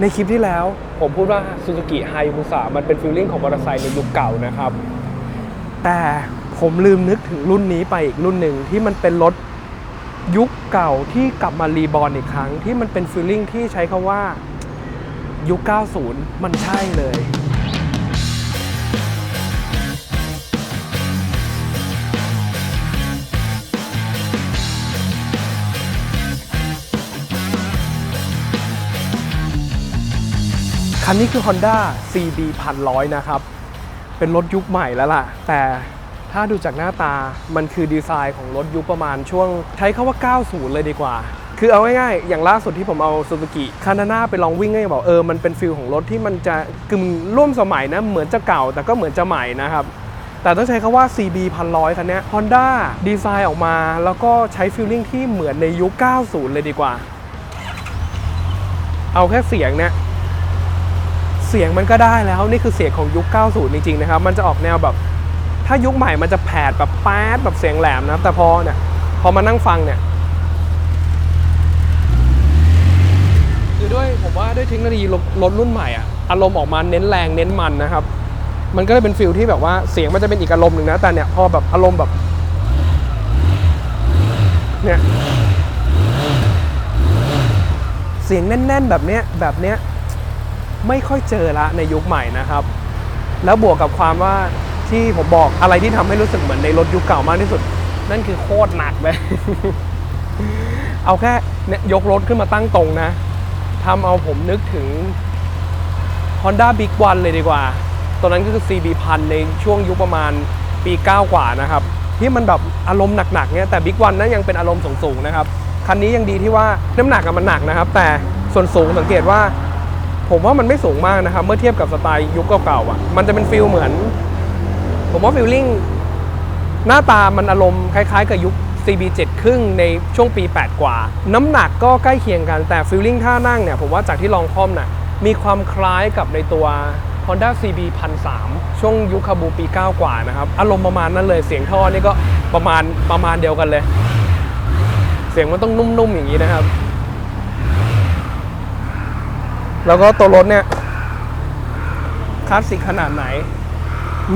ในคลิปที่แล้วผมพูดว่าซูซูกิไฮบูสามันเป็นฟิลลิ่งของมอเตอร์ไซค์ในยุคเก่านะครับ แต่ผมลืมนึกถึงรุ่นนี้ไปอีกรุ่นหนึ่งที่มันเป็นรถยุคเก่าที่กลับมารีบอร์นอีกครั้ง ที่มันเป็นฟิลลิ่งที่ใช้คาว่ายุค 90 มันใช่เลย คันนี้คือ Honda CB 1,100 นะครับ เป็นรถยุคใหม่แล้วล่ะ แต่ถ้าดูจากหน้าตามันคือดีไซน์ของรถยุคประมาณช่วง ใช้คาว่า 90 เลยดีกว่า คือเอาง่ายๆ อย่างล่าสุดที่ผมเอา Suzuki c a n a n a ไปลองวิ่งก็ยังบอกเออ มันเป็นฟิลของรถที่มันจะกึ่งร่วมสมัยนะ เหมือนจะเก่าแต่ก็เหมือนจะใหม่นะครับแต่ต้องใช้คาว่า CB 1,100 คันนี้ Honda ดีไซน์ออกมา แล้วก็ใช้ฟีลลิ่งที่เหมือนในยุค 90 เลยดีกว่า เอาแค่เสียงเนี่ย เสียงมันก็ได้แล้วนี่คือเสียงของยุค 90 จริงๆนะครับ มันจะออกแนวแบบ ถ้ายุคใหม่มันจะแผดแบบแป๊ดแบบเสียงแหลมนะแต่พอเนี่ยพอมานั่งฟังเนี่ยคือด้วยผมว่าด้วยเทคโนโลยีรถรุ่นใหม่อะอารมณ์ออกมาเน้นแรงเน้นมันนะครับมันก็เลยเป็นฟิลที่แบบว่าเสียงมันจะเป็นอีกอารมณ์หนึ่งนะแต่เนี่ยพอแบบอารมณ์แบบเนี่ยเสียงแน่น ๆ แบบเนี้ยแบบเนี้ย ไม่ค่อยเจอละในยุคใหม่นะครับ แล้วบวกกับความว่าที่ผมบอกอะไรที่ทำให้รู้สึกเหมือนในรถยุคเก่ามากที่สุด นั่นคือโคตรหนักเลยเอาแค่เนี่ยยกรถขึ้นมาตั้งตรงนะทำเอาผมนึกถึง Honda Big One เลยดีกว่าตัวนั้นก็คือ CB พันในช่วงยุคประมาณปี 9 กว่านะครับ ที่มันแบบอารมณ์หนักๆเนี่ยแต่ Big One นั้นยังเป็นอารมณ์สูงๆนะครับ คันนี้ยังดีที่ว่าน้ำหนักมันหนักนะครับ แต่ส่วนสูงสังเกตว่า ผมว่ามันไม่สูงมากนะครับเมื่อเทียบกับสไตล์ยุคเก่าๆอะมันจะเป็นฟิลเหมือน ผมว่าฟิลลิ่งหน้าตามันอารมณ์คล้ายๆ กับยุค CB7 ครึ่งในช่วงปี 8 กว่า น้ำหนักก็ใกล้เคียงกันแต่ฟิลลิ่งท่านั่งเนี่ยผมว่าจากที่ลองคล่อมน่ะมีความคล้ายกับในตัว Honda CB 1003ช่วงยุคคาบูปี 9 กว่านะครับ อารมณ์ประมาณนั้นเลยเสียงท่อนี่ก็ประมาณประมาณเดียวกันเลย เสียงมันต้องนุ่มๆอย่างนี้นะครับ แล้วก็ตัวรถเนี่ยคลาสสิกขนาดไหน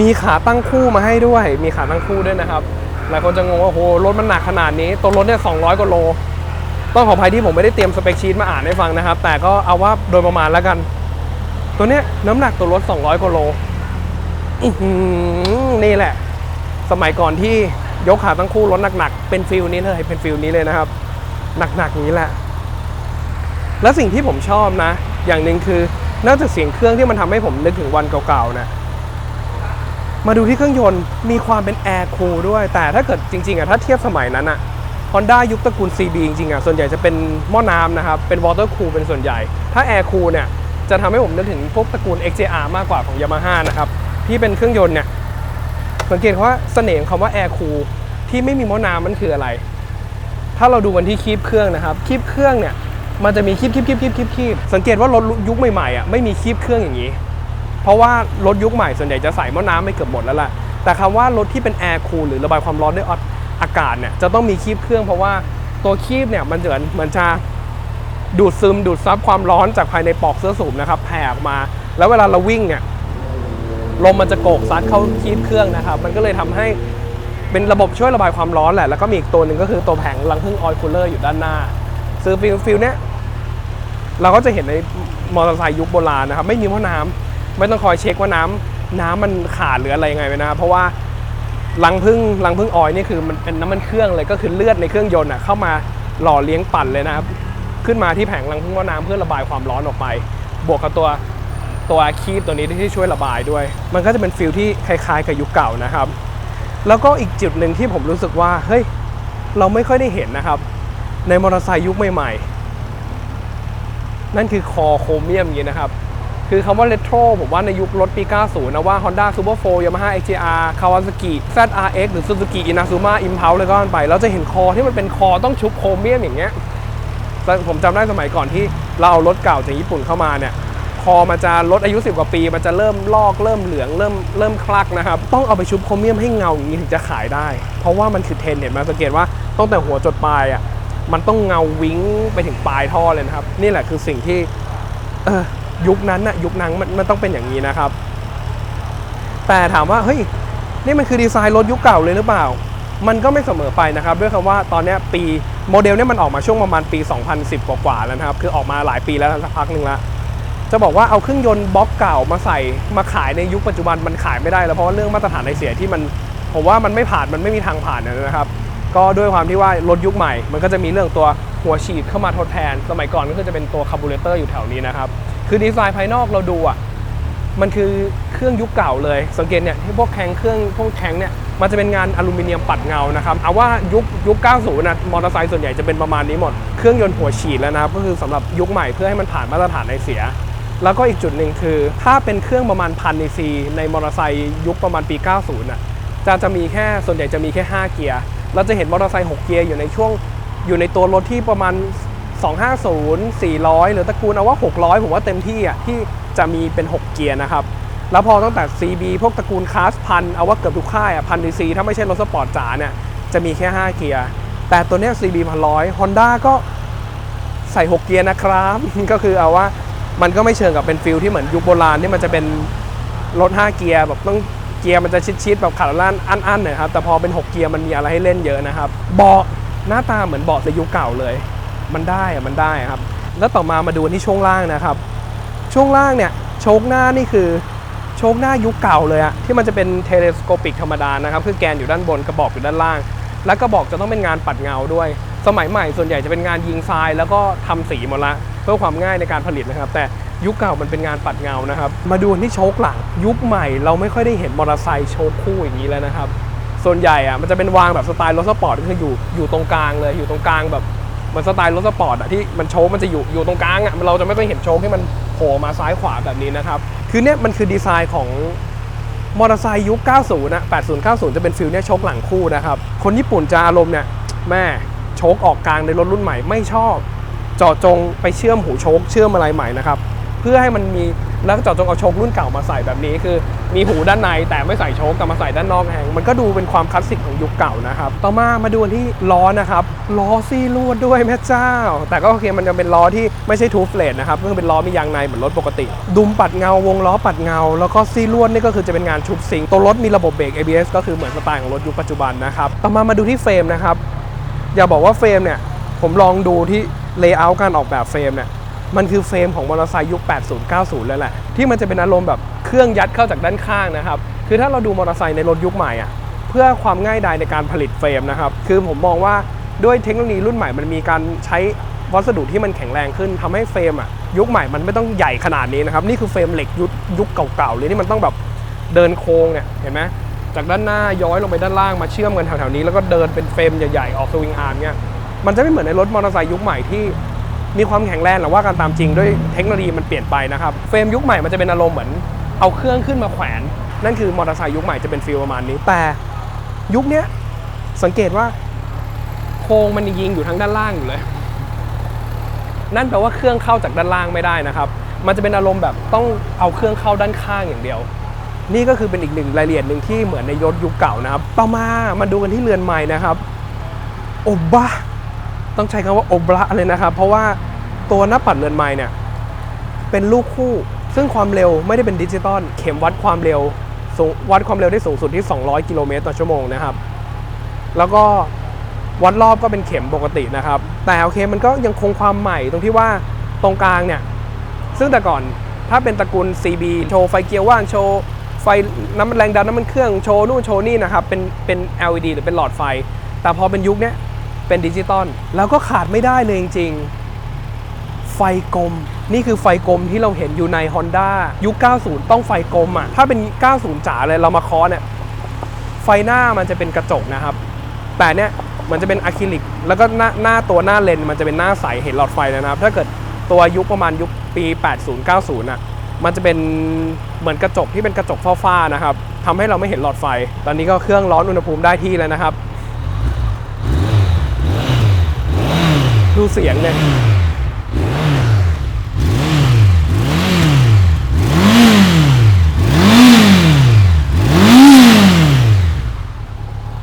มีขาตั้งคู่มาให้ด้วย มีขาตั้งคู่ด้วยนะครับ หลายคนจะงงว่าโอ้โหรถมันหนักขนาดนี้ ตัวรถเนี่ย200กว่าโล ต้องขออภัยที่ผมไม่ได้เตรียมสเปคชีตมาอ่านให้ฟังนะครับ แต่ก็เอาว่าโดยประมาณแล้วกัน ตัวเนี้ยน้ำหนักตัวรถ 200กว่าโลนี่แหละ สมัยก่อนที่ยกขาตั้งคู่รถหนักๆ เป็นฟิลนี้เลยเป็นฟิลนี้เลยนะครับ หนักๆอย่างนี้แหละ และสิ่งที่ผมชอบนะ อย่างหนึ่งคือนอกจากเสียงเครื่องที่มันทำให้ผมนึกถึงวันเก่าๆนะมาดูที่เครื่องยนต์มีความเป็นแอร์คูลด้วย แต่ถ้าเกิดจริงๆอะถ้าเทียบสมัยนั้นอะ Honda ยุคตระกูล CB จริงๆอะส่วนใหญ่จะเป็นหม้อน้ำนะครับ เป็น water cool เป็นส่วนใหญ่ ถ้า air cool เนี่ยจะทำให้ผมนึกถึงพวกตระกูล XJR มากกว่าของ Yamaha นะครับ ที่เป็นเครื่องยนต์เนี่ยสังเกตว่าเสน่ห์ของคำว่า air cool ที่ไม่มีหม้อน้ำมันคืออะไร ถ้าเราดูวันที่คีบเครื่องนะครับคีบเครื่องเนี่ย มันจะมีคีบคีบคีบคีบคีบคีบสังเกตว่ารถยุคใหม่ๆอะไม่มีคีบเครื่องอย่างนี้ เพราะว่ารถยุคใหม่ส่วนใหญ่จะใส่หม้อน้ำไม่เกือบหมดแล้วล่ะแต่คำว่ารถที่เป็นแอร์คูลหรือระบายความร้อนด้วยอากาศเนี่ยจะต้องมีคีบเครื่อง เพราะว่าตัวคีบเนี่ยมันจะเหมือนจะดูดซึมดูดซับความร้อนจากภายในปลอกเสื้อสูบนะครับแผ่ออกมา แล้วเวลาเราวิ่งเนี่ยลมมันจะโกกซัดเข้าคีบเครื่องนะครับมันก็เลยทำให้เป็นระบบช่วยระบายความร้อนแหละแล้วก็มีอีกตัวหนึ่งก็คือตัวแผงรังพึ่งออยล์คูลเลอร์อยู่ด้านหน้าซื้อฟิลฟิลเนี้ย เราก็จะเห็นในมอเตอร์ไซค์ยุคโบราณนะครับไม่มีหม้อน้ำไม่ต้องคอยเช็คว่าน้ำน้ำมันขาดหรืออะไรยังไงไปนะเพราะว่ารังพึ่งรังพึ่งออยนี่คือมันเป็นน้ำมันเครื่องเลยก็คือเลือดในเครื่องยนต์เข้ามาหล่อเลี้ยงปั่นเลยนะครับ ขึ้นมาที่แผงรังพึ่งหม้อน้ำเพื่อระบายความร้อนออกไป บวกกับตัวตัวคีบตัวนี้ที่ช่วยระบายด้วย มันก็จะเป็นฟิลที่คล้ายๆกับยุคเก่านะครับ แล้วก็อีกจุดหนึ่งที่ผมรู้สึกว่าเฮ้ยเราไม่ค่อยได้เห็นนะครับ ในมอเตอร์ไซค์ยุคใหม่ๆ นั่นคือคอโครเมียมอย่างนี้นะครับ คือคำว่าเรโทรผมว่าในยุครถปี 90 นะว่า Honda Super 4 Yamaha XJR Kawasaki ZRX หรือ Suzuki Inazuma Impulse เลยก็ไปเราจะเห็นคอที่มันเป็นคอต้องชุบโครเมียมอย่างเงี้ยผมจำได้สมัยก่อนที่เราเอารถเก่าจากญี่ปุ่นเข้ามาเนี่ยคอมันจะลดอายุ 10 กว่าปี มันจะเริ่มลอกเริ่มเหลืองเริ่มเริ่มคลักนะครับ ต้องเอาไปชุบโครเมียมให้เงาอย่างนี้ถึงจะขายได้ เพราะว่ามันคือเทรนเห็นไหมสังเกตว่าตั้งแต่หัวจดปลายอะ มันต้องเงาวิ้งไปถึงปลายท่อเลยนะครับ นี่แหละคือสิ่งที่เออยุคนั้นน่ะยุคนั้นมันมันต้องเป็นอย่างนี้นะครับ แต่ถามว่าเฮ้ยนี่มันคือดีไซน์รถยุคเก่าเลยหรือเปล่า มันก็ไม่เสมอไปนะครับ ด้วยคำว่าตอนเนี้ยปีโมเดลเนี่ยมันออกมาช่วงประมาณปี 2010 กว่าๆแล้วนะครับ คือออกมาหลายปีแล้วสักพักหนึ่งล้วจะบอกว่าเอาเครื่องยนต์บล็อกเก่ามาใส่มาขายในยุคปัจจุบันมันขายไม่ได้แล้วเพราะว่าเรื่องมาตรฐานไอเสียที่มันผมว่ามันไม่ผ่านมันไม่มีทางผ่านนะครับ ก็ด้วยความที่ว่ารถยุคใหม่ มันก็จะมีเรื่องตัวหัวฉีดเข้ามาทดแทน สมัยก่อนก็คือจะเป็นตัวคาร์บูเรเตอร์อยู่แถวนี้นะครับ คือดีไซน์ภายนอกเราดูอะ มันคือเครื่องยุคเก่าเลย สังเกตเนี่ยที่พวกแข้งเครื่องพวกแข้งเนี่ย มันจะเป็นงานอลูมิเนียมปัดเงานะครับ เอาว่ายุคยุค 90 นะมอเตอร์ไซค์ส่วนใหญ่จะเป็นประมาณนี้หมด เครื่องยนต์หัวฉีดแล้วนะครับ ก็คือสำหรับยุคใหม่เพื่อให้มันผ่านมาตรฐานไอเสีย แล้วก็อีกจุดหนึ่งคือ ถ้าเป็นเครื่องประมาณพันในซีในมอเตอร์ไซค์ยุคประมาณปี 90 น่ะ จะจะมีแค่ส่วนใหญ่จะมีแค่ 5 เกียร์ เราจะเห็นมอเตอร์ไซค์6เกียร์อยู่ในช่วงอยู่ในตัวรถที่ประมาณ 250 400 หรือตระกูลเอาว่า 600 ผมว่าเต็มที่อะที่จะมีเป็น 6 เกียร์นะครับ แล้วพอตั้งแต่ CB พวกตระกูลคลาสพันเอาว่าเกือบทุกค่ายอะพันดีซีถ้าไม่ใช่รถสปอร์ตจ๋าเนี่ยจะมีแค่ 5 เกียร์ แต่ตัวเนี้ย CB พันร้อยฮอนด้าก็ใส่ 6 เกียร์นะครับ ก็คือเอาว่ามันก็ไม่เชิงกับเป็นฟิลที่เหมือนยุคโบราณที่มันจะเป็นรถ 5 เกียร์แบบต้อง เกียร์มันจะชิดๆแบบขาดล้านอันๆหน่อยครับแต่พอเป็น 6 เกียร์มันมีอะไรให้เล่นเยอะนะครับเบาะหน้าตาเหมือนเบาะในยุคเก่าเลย มันได้อะมันได้ครับ แล้วต่อมามาดูที่ช่วงล่างนะครับ ช่วงล่างเนี่ยโชคหน้านี่คือโชคหน้ายุคเก่าเลยอะที่มันจะเป็นเทเลสโคปิกธรรมดานะครับคือแกนอยู่ด้านบนกระบอกอยู่ด้านล่าง และกระบอกจะต้องเป็นงานปัดเงาด้วย สมัยใหม่ส่วนใหญ่จะเป็นงานยิงทราย แล้วก็ทำสีหมดละ เพื่อความง่ายในการผลิตนะครับ แต่ยุคเก่ามันเป็นงานปัดเงานะครับ มาดูที่โชคหลัง ยุคใหม่เราไม่ค่อยได้เห็นมอเตอร์ไซค์โชคคู่อย่างนี้แล้วนะครับส่วนใหญ่อะมันจะเป็นวางแบบสไตล์รถสปอร์ตก็คืออยู่อยู่ตรงกลางเลยอยู่ตรงกลางแบบมือนสไตล์รถสปอร์ตอะที่มันโชคมันจะอยู่อยู่ตรงกลางอะเราจะไม่ค่อยเห็นโชคที่มันโผล่มาซ้ายขวาแบบนี้นะครับคือเนี่ยมันคือดีไซน์ของมอเตอร์ไซค์ยุค 90นะ80 90 จะเป็นฟิลเนี่ยโชคหลังคู่นะครับ คนญี่ปุ่นจะอารมณ์เนี่ยแม่ โชคออกกลางในรถรุ่นใหม่ไม่ชอบเจาะจงไปเชื่อมหูโชคเชื่อมอะไรใหม่นะครับเพื่อให้มันมีแล้วเจาะจงเอาโชครุ่นเก่ามาใส่แบบนี้คือ มีหูด้านในแต่ไม่ใส่โชคแต่มาใส่ด้านนอกแหงมันก็ดูเป็นความคลาสสิกของยุคเก่านะครับต่อมามาดูที่ล้อนะครับล้อซี่ลวดด้วยแม่เจ้า แต่ก็โอเคมันจะเป็นล้อที่ไม่ใช่ทูฟเลตนะครับก็คือเป็นล้อมียางในเหมือนรถปกติ ดุมปัดเงาวงล้อปัดเงา แล้วก็ซี่ลวดนี่ก็คือจะเป็นงานชุบซิงตัวรถมีระบบเบรก ABS ก็คือเหมือนสไตล์ของรถยุคปัจจุบันนะครับต่อมามาดูที่เฟรมนะครับ อย่าบอกว่าเฟรมเนี่ย ผมลองดูที่เลเยอร์การออกแบบเฟรมเนี่ย มันคือเฟรมของมอเตอร์ไซค์ยุค 80 90 แล้วแหละ ที่มันจะเป็นอารมณ์แบบเครื่องยัดเข้าจากด้านข้างนะครับ คือถ้าเราดูมอเตอร์ไซค์ในรถยุคใหม่อะ เพื่อความง่ายดายในการผลิตเฟรมนะครับ คือผมมองว่าด้วยเทคโนโลยีรุ่นใหม่มันมีการใช้วัสดุที่มันแข็งแรงขึ้นทำให้เฟรมอะยุคใหม่มันไม่ต้องใหญ่ขนาดนี้นะครับ นี่คือเฟรมเหล็กยุคยุคเก่าๆเลยที่มันต้องแบบเดินโค้งเนี่ยเห็นไหม จากด้านหน้าย้อยลงไปด้านล่างมาเชื่อมกันแถวๆนี้แล้วก็เดินเป็นเฟรมใหญ่ๆออกสวิงอาร์มเนี่ยมันจะไม่เหมือนในรถมอเตอร์ไซค์ยุคใหม่ที่มีความแข็งแรงหรือว่าการตามจริงด้วยเทคโนโลยีมันเปลี่ยนไปนะครับเฟรมยุคใหม่มันจะเป็นอารมณ์เหมือนเอาเครื่องขึ้นมาแขวน นั่นคือมอเตอร์ไซค์ยุคใหม่จะเป็นฟีลประมาณนี้แต่ยุคนี้สังเกตว่าโครงมันยิงอยู่ทั้งด้านล่างอยู่เลย นั่นแปลว่าเครื่องเข้าจากด้านล่างไม่ได้นะครับ มันจะเป็นอารมณ์แบบต้องเอาเครื่องเข้าด้านข้างอย่างเดียว นี่ก็คือเป็นอีกหนึ่งรายละเอียดหนึ่งที่เหมือนในยศยุคเก่านะครับ ต่อมามาดูกันที่เรือนไม้นะครับโอบะต้องใช้คำว่าโอบะเลยนะครับ เพราะว่าตัวหน้าปัดเรือนไม้เนี่ยเป็นลูกคู่ ซึ่งความเร็วไม่ได้เป็นดิจิตอลเข็มวัดความเร็ววัดความเร็วได้สูงสุดที่ 200 กิโลเมตรต่อชั่วโมงนะครับ แล้วก็วัดรอบก็เป็นเข็มปกตินะครับ แต่โอเคมันก็ยังคงความใหม่ตรงที่ว่าตรงกลางเนี่ย ซึ่งแต่ก่อนถ้าเป็นตระกูล CB โชว์ไฟเกียร์ว่างโชว์ ไฟน้ำมันแรงดันน้ำมันเครื่องโชว์นู่นโชว์นี่นะครับเป็นเป็น LED หรือเป็นหลอดไฟ แต่พอเป็นยุคนี้เป็นดิจิตอลแล้วก็ขาดไม่ได้เลยจริงๆ ไฟกลม นี่คือไฟกลมที่เราเห็นอยู่ใน Honda ยุค 90 ต้องไฟกลมอะถ้าเป็น 90จ๋าเลยเรามาคอเนี่ยไฟหน้ามันจะเป็นกระจกนะครับ แต่เนี่ยมันจะเป็นอะคริลิก แล้วก็หน้าหน้าตัวหน้าเลนมันจะเป็นหน้าใสเห็นหลอดไฟเลยนะครับ ถ้าเกิดตัวยุคประมาณยุคปี 80 90น่ะ มันจะเป็นเหมือนกระจกที่เป็นกระจกฟ้าๆนะครับทำให้เราไม่เห็นหลอดไฟ ตอนนี้ก็เครื่องร้อนอุณหภูมิได้ที่แล้วนะครับ ดูเสียงเนี่ย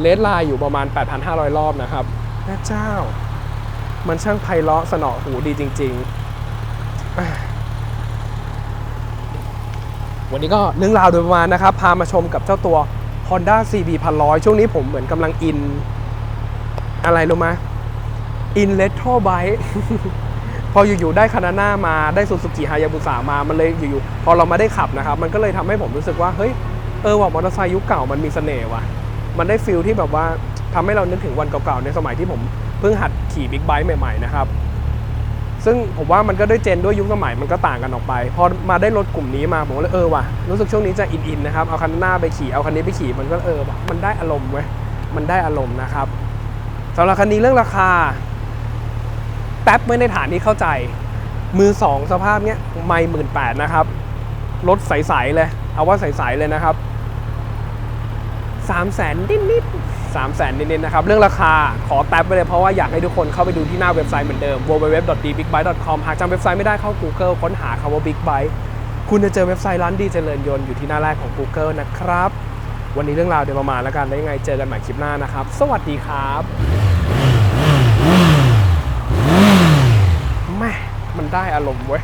เลดไลน์อยู่ประมาณ 8,500 รอบนะครับแม่เจ้า มันช่างไพเราะสนอหูดีจริง ๆอะ วันนี้ก็เรื่องราวโดยประมาณนะครับ พามาชมกับเจ้าตัว Honda CB พันร้อยช่วงนี้ผมเหมือนกำลังอิน อะไรรู้ไหมอินเลโทรไบพออยู่ๆได้คานาน่ามาได้ซูซูกิฮายาบุสามา มันเลยอยู่ๆพอเรามาได้ขับนะครับ มันก็เลยทำให้ผมรู้สึกว่า เฮ้ย เออว่ามอเตอร์ไซค์ยุคเก่ามันมีเสน่ห์ว่ะ มันได้ฟิลที่แบบว่าทำให้เรานึกถึงวันเก่าๆ ในสมัยที่ผมเพิ่งหัดขี่บิ๊กไบค์ใหม่ๆนะครับ ซึ่งผมว่ามันก็ด้วยเจนด้วยยุคสมัยมันก็ต่างกันออกไป พอมาได้รถกลุ่มนี้มาผมก็เลยเออว่ะรู้สึกช่วงนี้จะอินๆนะครับเอาคันหน้าไปขี่เอาคันนี้ไปขี่มันก็เออว่ะมันได้อารมณ์เว้ยมันได้อารมณ์นะครับสำหรับคันนี้เรื่องราคาแป๊บไม่ในฐานที่เข้าใจ มือสองสภาพเนี้ยไม่หมื่นแปดนะครับรถใสๆเลย เอาว่าใสๆเลยนะครับสามแสนนิดๆ สามแสนนิดๆนะครับ เรื่องราคาขอแท็บไปเลยเพราะว่าอยากให้ทุกคนเข้าไปดูที่หน้าเว็บไซต์เหมือนเดิม www.dbigbike.com หากจำเว็บไซต์ไม่ได้เข้า Google ค้นหาคำว่า Big Bike คุณจะเจอเว็บไซต์ร้านดีเจริญยนต์อยู่ที่หน้าแรกของ Google นะครับ วันนี้เรื่องราวเดี๋ยวประมาณแล้วกันได้ยังไงเจอกันใหม่คลิปหน้านะครับ สวัสดีครับแม่มันได้อารมณ์เว้ย